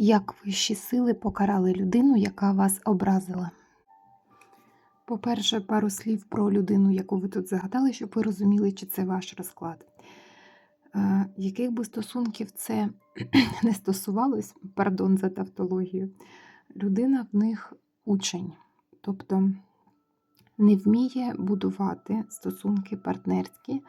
Як вищі сили покарали людину, яка вас образила? По-перше, пару слів про людину, яку ви тут загадали, щоб ви розуміли, чи це ваш розклад. Е, Яких би стосунків це не стосувалось, пардон за тавтологію, людина в них учень, тобто не вміє будувати стосунки партнерські,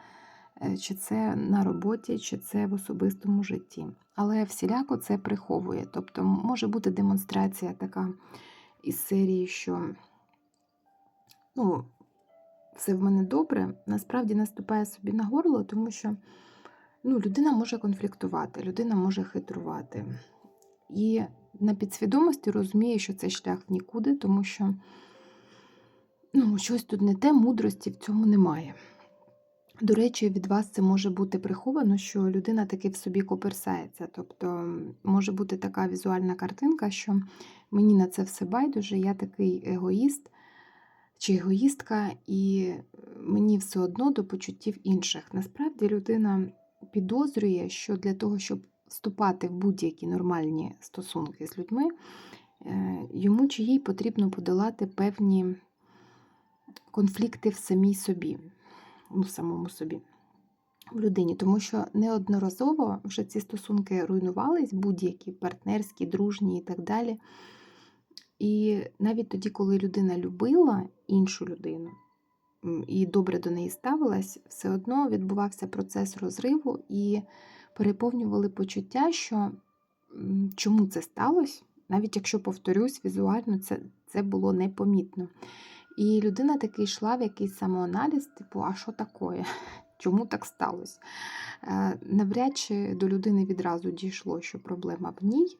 чи це на роботі, чи це в особистому житті. Але всіляко це приховує. Тобто може бути демонстрація така із серії, що ну, все в мене добре, насправді наступає собі на горло, тому що ну, людина може конфліктувати, людина може хитрувати. І на підсвідомості розуміє, що це шлях в нікуди, тому що ну, щось тут не те, мудрості в цьому немає. До речі, від вас це може бути приховано, що людина таки в собі коперсається. Тобто може бути така візуальна картинка, що мені на це все байдуже, я такий егоїст чи егоїстка, і мені все одно до почуттів інших. Насправді людина підозрює, що для того, щоб вступати в будь-які нормальні стосунки з людьми, е, йому чи їй потрібно подолати певні конфлікти в самій собі, ну, в самому собі. В людині, тому що неодноразово вже ці стосунки руйнувались, будь-які партнерські, дружні і так далі. І навіть тоді, коли людина любила іншу людину і добре до неї ставилась, все одно відбувався процес розриву і переповнювали почуття, що чому це сталося, навіть якщо повторюсь, візуально це, це було непомітно. І людина таки йшла в якийсь самоаналіз, типу, а що таке? Чому так сталося? Е, Навряд чи до людини відразу дійшло, що проблема в ній.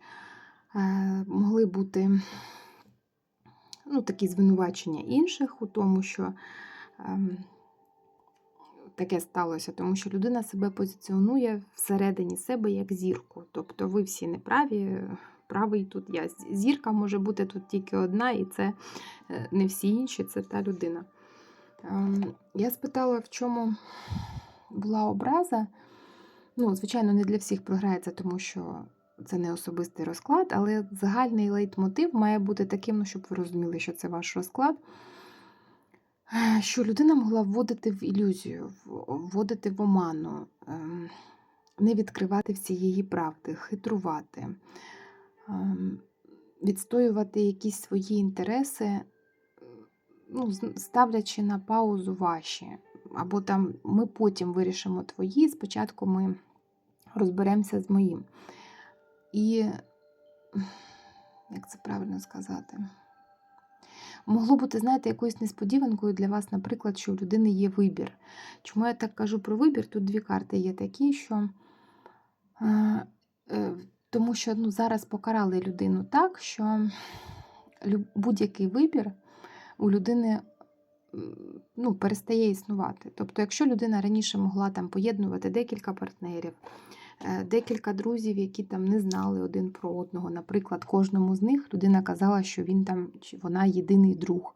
Е, Могли бути ну, такі звинувачення інших у тому, що ем, таке сталося, тому що людина себе позиціонує всередині себе як зірку. Тобто ви всі неправі, правий тут я. Зірка може бути тут тільки одна, і це е, не всі інші, це та людина. Ем, Я спитала, в чому була образа. Ну, звичайно, не для всіх програється, тому що це не особистий розклад, але загальний лейтмотив має бути таким, ну, щоб ви розуміли, що це ваш розклад. Що людина могла вводити в ілюзію, вводити в оману, ем, не відкривати всієї правди, хитрувати, відстоювати якісь свої інтереси, ну, ставлячи на паузу ваші. Або там ми потім вирішимо твої, спочатку ми розберемося з моїм. І як це правильно сказати? Могло бути, знаєте, якоюсь несподіванкою для вас, наприклад, що у людини є вибір. Чому я так кажу про вибір? Тут дві карти є такі, що е, е, тому що ну, зараз покарали людину так, що будь-який вибір у людини ну, перестає існувати. Тобто, якщо людина раніше могла там поєднувати декілька партнерів, е, декілька друзів, які там не знали один про одного, наприклад, кожному з них людина казала, що він там чи вона єдиний друг,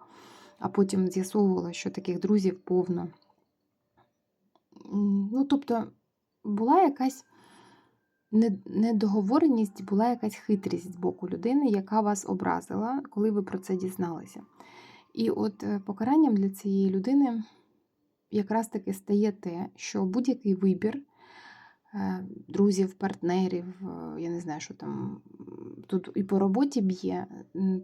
а потім з'ясовувала, що таких друзів повно. Ну, тобто, була якась недоговореність, була якась хитрість з боку людини, яка вас образила, коли ви про це дізналися. І от е, покаранням для цієї людини якраз таки стає те, що будь-який вибір е, друзів, партнерів, е, я не знаю, що там тут і по роботі б'є,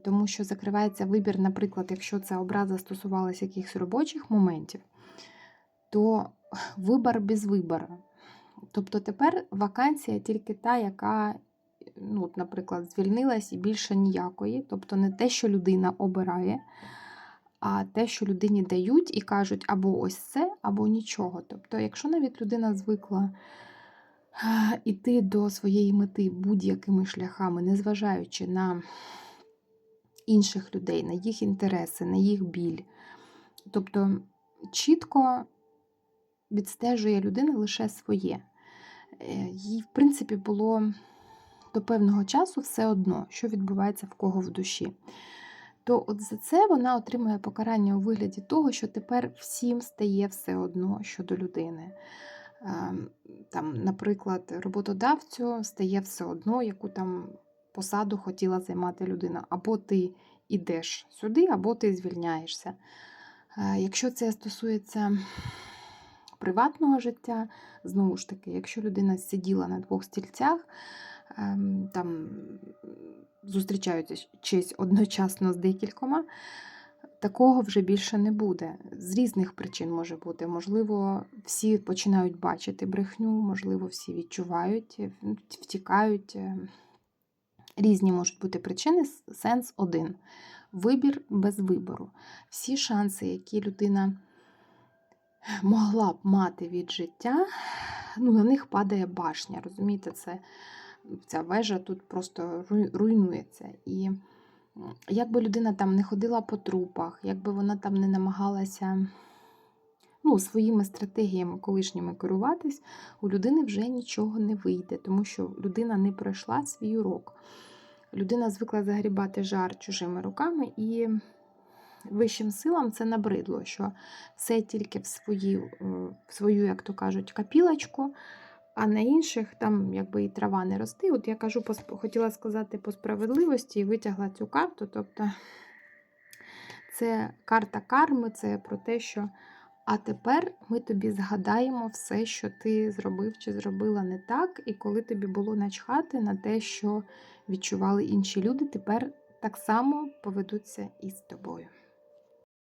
тому що закривається вибір, наприклад, якщо ця образа стосувалася якихось робочих моментів, то вибір без вибору. Тобто тепер вакансія тільки та, яка, ну, наприклад, звільнилась і більше ніякої. Тобто не те, що людина обирає, а те, що людині дають і кажуть або ось це, або нічого. Тобто, якщо навіть людина звикла іти до своєї мети будь-якими шляхами, незважаючи на інших людей, на їх інтереси, на їх біль. Тобто чітко відстежує людина лише своє. Е, Їй, в принципі, було до певного часу все одно, що відбувається в кого в душі. То от за це вона отримує покарання у вигляді того, що тепер всім стає все одно щодо людини. Ем, Там, наприклад, роботодавцю стає все одно, яку там посаду хотіла займати людина. Або ти йдеш сюди, або ти звільняєшся. Е, Якщо це стосується приватного життя, знову ж таки, якщо людина сиділа на двох стільцях, ем, там зустрічаючись одночасно з декількома, такого вже більше не буде. З різних причин може бути. Можливо, всі починають бачити брехню, можливо, всі відчувають, втікають. Різні можуть бути причини, сенс один. Вибір без вибору. Всі шанси, які людина могла б мати від життя, ну, на них падає башня. Розумієте, це, ця вежа тут просто руйнується. І м, як би людина там не ходила по трупах, як би вона там не намагалася ну, своїми стратегіями колишніми керуватись, у людини вже нічого не вийде, тому що людина не пройшла свій урок. Людина звикла загрібати жар чужими руками, і вищим силам це набридло, що все тільки в свою, е, в свою, як то кажуть, капілочку, а на інших там якби і трава не рости. От я кажу, хотіла сказати по справедливості і витягла цю карту. Тобто це карта карми, це про те, що а тепер ми тобі згадаємо все, що ти зробив чи зробила не так, і коли тобі було начхати на те, що відчували інші люди, тепер так само поведуться і з тобою.